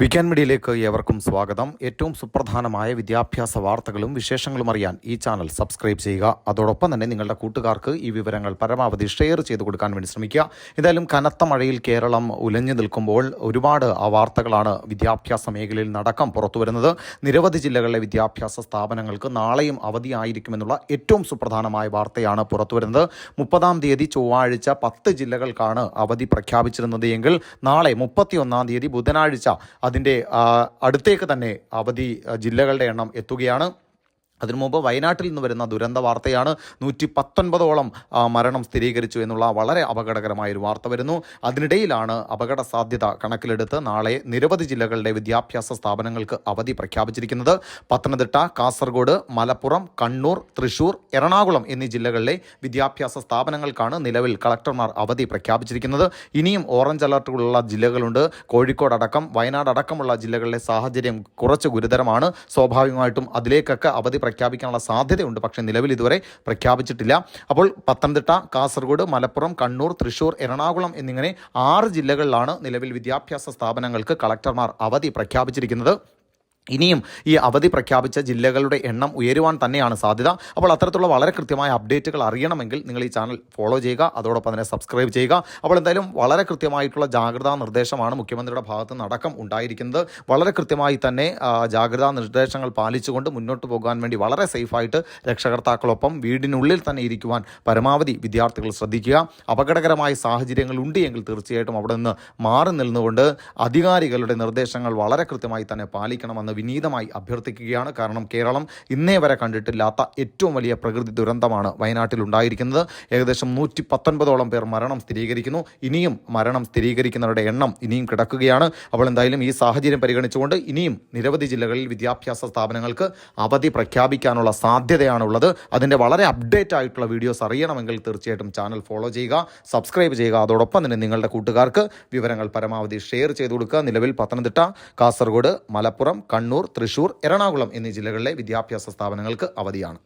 Weekend മീഡിയയിലേക്ക് ഏവർക്കും സ്വാഗതം. ഏറ്റവും സുപ്രധാനമായ വിദ്യാഭ്യാസ വാർത്തകളും വിശേഷങ്ങളും അറിയാൻ ഈ ചാനൽ സബ്സ്ക്രൈബ് ചെയ്യുക. അതോടൊപ്പം തന്നെ നിങ്ങളുടെ കൂട്ടുകാർക്ക് ഈ വിവരങ്ങൾ പരമാവധി ഷെയർ ചെയ്തു കൊടുക്കാൻ വേണ്ടി ശ്രമിക്കുക. എന്തായാലും കനത്ത മഴയിൽ കേരളം ഉലഞ്ഞു നിൽക്കുമ്പോൾ ഒരുപാട് ആ വാർത്തകളാണ് വിദ്യാഭ്യാസ മേഖലയിൽ നടക്കം പുറത്തുവരുന്നത്. നിരവധി ജില്ലകളിലെ വിദ്യാഭ്യാസ സ്ഥാപനങ്ങൾക്ക് നാളെയും അവധിയായിരിക്കുമെന്നുള്ള ഏറ്റവും സുപ്രധാനമായ വാർത്തയാണ് പുറത്തുവരുന്നത്. മുപ്പതാം തീയതി ചൊവ്വാഴ്ച പത്ത് ജില്ലകൾക്കാണ് അവധി പ്രഖ്യാപിച്ചിരുന്നത് എങ്കിൽ നാളെ മുപ്പത്തിയൊന്നാം തീയതി ബുധനാഴ്ച അതിന്റെ അടുത്തേക്ക് തന്നെ അവധി ജില്ലകളുടെ എണ്ണം എത്തുകയാണ്. അതിനു മുമ്പ് വയനാട്ടിൽ നിന്ന് വരുന്ന ദുരന്ത വാർത്തയാണ് നൂറ്റി പത്തൊൻപതോളം മരണം സ്ഥിരീകരിച്ചു എന്നുള്ള വളരെ അപകടകരമായ ഒരു വാർത്ത വരുന്നു. അതിനിടയിലാണ് അപകട സാധ്യത കണക്കിലെടുത്ത് നാളെ നിരവധി ജില്ലകളുടെ വിദ്യാഭ്യാസ സ്ഥാപനങ്ങൾക്ക് അവധി പ്രഖ്യാപിച്ചിരിക്കുന്നത്. പത്തനംതിട്ട കാസർഗോഡ് മലപ്പുറം കണ്ണൂർ തൃശൂർ എറണാകുളം എന്നീ ജില്ലകളിലെ വിദ്യാഭ്യാസ സ്ഥാപനങ്ങൾക്കാണ് നിലവിൽ കളക്ടർമാർ അവധി പ്രഖ്യാപിച്ചിരിക്കുന്നത്. ഇനിയും ഓറഞ്ച് അലർട്ടുകളുള്ള ജില്ലകളുണ്ട്. കോഴിക്കോട് അടക്കം വയനാട് അടക്കമുള്ള ജില്ലകളിലെ സാഹചര്യം കുറച്ച് ഗുരുതരമാണ്. സ്വാഭാവികമായിട്ടും അതിലേക്കൊക്കെ അവധി പ്രഖ്യാപിക്കാനുള്ള സാധ്യതയുണ്ട്. പക്ഷേ നിലവിൽ ഇതുവരെ പ്രഖ്യാപിച്ചിട്ടില്ല. അപ്പോൾ പത്തനംതിട്ട കാസർഗോഡ് മലപ്പുറം കണ്ണൂർ തൃശൂർ എറണാകുളം എന്നിങ്ങനെ ആറ് ജില്ലകളിലാണ് നിലവിൽ വിദ്യാഭ്യാസ സ്ഥാപനങ്ങൾക്ക് കളക്ടർമാർ അവധി പ്രഖ്യാപിച്ചിരിക്കുന്നത്. ഇനിയും ഈ അവധി പ്രഖ്യാപിച്ച ജില്ലകളുടെ എണ്ണം ഉയരുവാൻ തന്നെയാണ് സാധ്യത. അപ്പോൾ അത്തരത്തിലുള്ള വളരെ കൃത്യമായ അപ്ഡേറ്റുകൾ അറിയണമെങ്കിൽ നിങ്ങൾ ഈ ചാനൽ ഫോളോ ചെയ്യുക അതോടൊപ്പം തന്നെ സബ്സ്ക്രൈബ് ചെയ്യുക. അപ്പോൾ എന്തായാലും വളരെ കൃത്യമായിട്ടുള്ള ജാഗ്രതാ നിർദ്ദേശമാണ് മുഖ്യമന്ത്രിയുടെ ഭാഗത്ത് നിന്ന് ഉണ്ടായിരിക്കുന്നത്. വളരെ കൃത്യമായി തന്നെ ജാഗ്രതാ നിർദ്ദേശങ്ങൾ പാലിച്ചുകൊണ്ട് മുന്നോട്ട് പോകാൻ വേണ്ടി വളരെ സേഫായിട്ട് രക്ഷകർത്താക്കളൊപ്പം വീടിനുള്ളിൽ തന്നെ ഇരിക്കുവാൻ പരമാവധി വിദ്യാർത്ഥികൾ ശ്രദ്ധിക്കുക. അപകടകരമായ സാഹചര്യങ്ങൾ ഉണ്ട് എങ്കിൽ തീർച്ചയായിട്ടും അവിടെ നിന്ന് മാറി നിന്നുകൊണ്ട് അധികാരികളുടെ നിർദ്ദേശങ്ങൾ വളരെ കൃത്യമായി തന്നെ പാലിക്കണമെന്ന് വിനീതമായി അഭ്യർത്ഥിക്കുകയാണ്. കാരണം കേരളം ഇന്നേ വരെ കണ്ടിട്ടില്ലാത്ത ഏറ്റവും വലിയ പ്രകൃതി ദുരന്തമാണ് വയനാട്ടിൽ ഉണ്ടായിരിക്കുന്നത്. ഏകദേശം നൂറ്റി പത്തൊൻപതോളം പേർ മരണം സ്ഥിരീകരിക്കുന്നു. ഇനിയും മരണം സ്ഥിരീകരിക്കുന്നവരുടെ എണ്ണം ഇനിയും കിടക്കുകയാണ്. അപ്പോൾ എന്തായാലും ഈ സാഹചര്യം പരിഗണിച്ചുകൊണ്ട് ഇനിയും നിരവധി ജില്ലകളിൽ വിദ്യാഭ്യാസ സ്ഥാപനങ്ങൾക്ക് അവധി പ്രഖ്യാപിക്കാനുള്ള സാധ്യതയാണുള്ളത്. അതിന്റെ വളരെ അപ്ഡേറ്റ് ആയിട്ടുള്ള വീഡിയോസ് അറിയണമെങ്കിൽ തീർച്ചയായിട്ടും ചാനൽ ഫോളോ ചെയ്യുക സബ്സ്ക്രൈബ് ചെയ്യുക. അതോടൊപ്പം തന്നെ നിങ്ങളുടെ കൂട്ടുകാർക്ക് വിവരങ്ങൾ പരമാവധി ഷെയർ ചെയ്തു കൊടുക്കുക. നിലവിൽ പത്തനംതിട്ട കാസർഗോഡ് മലപ്പുറം കണ്ണൂർ തൃശൂർ എറണാകുളം എന്നീ ജില്ലകളിലെ വിദ്യാഭ്യാസ സ്ഥാപനങ്ങൾക്ക് അവധിയാണ്.